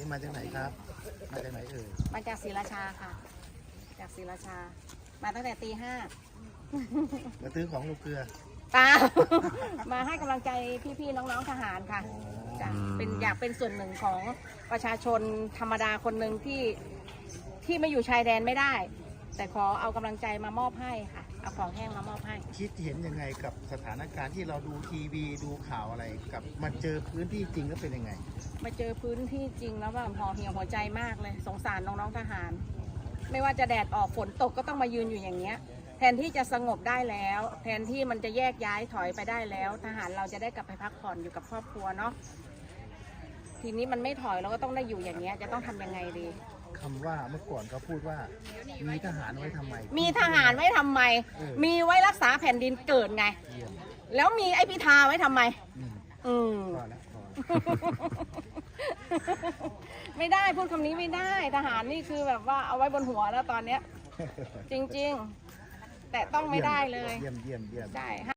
นี่มาจากไหนครับ มาจากไหนเอ่ยมาจากศรีราชาค่ะ จากศรีราชา มาตั้งแต่ตีห้ามาซื้อของลูกเกลือตา มาให้กำลังใจพี่ๆน้องๆทหารค่ะจ้ะเป็นอยากเป็นส่วนหนึ่งของประชาชนธรรมดาคนหนึ่งที่ที่ไม่อยู่ชายแดนไม่ได้ แต่ขอเอากำลังใจมามอบให้ค่ะ เอาของแห้งมามอบให้ คิดเห็นยังไงกับสถานการณ์ที่เราดูทีวีดูข่าวอะไรกับมาเจอพื้นที่จริงแล้วเป็นยังไง มาเจอพื้นที่จริงแล้วแบบห่อเหี่ยวหัวใจมากเลย สงสารน้องๆทหาร ไม่ว่าจะแดดออกฝนตกก็ต้องมายืนอยู่อย่างเงี้ย แทนที่จะสงบได้แล้ว แทนที่มันจะแยกย้ายถอยไปได้แล้ว ทหารเราจะได้กลับไปพักผ่อนอยู่กับครอบครัวเนาะ ทีนี้มันไม่ถอยเราก็ต้องได้อยู่อย่างเงี้ยจะต้องทำยังไงดี คำว่าเมื่อก่อนเขาพูดว่า มีทหารไว้ทำไม มีทหารไว้ทำไม เออ มีไว้รักษาแผ่นดินเกิดไง เยี่ยมแล้วมีไอพิธาไว้ทำไม อืมอืม พอแล้วพอไม่ได้พูดคำนี้ไม่ได้ทหารนี่คือแบบว่าเอาไว้บนหัวแล้วตอนเนี้ย จริง ๆ แต่ต้องไม่ได้เลย เยี่ยมเยี่ยมเยี่ยม ใช่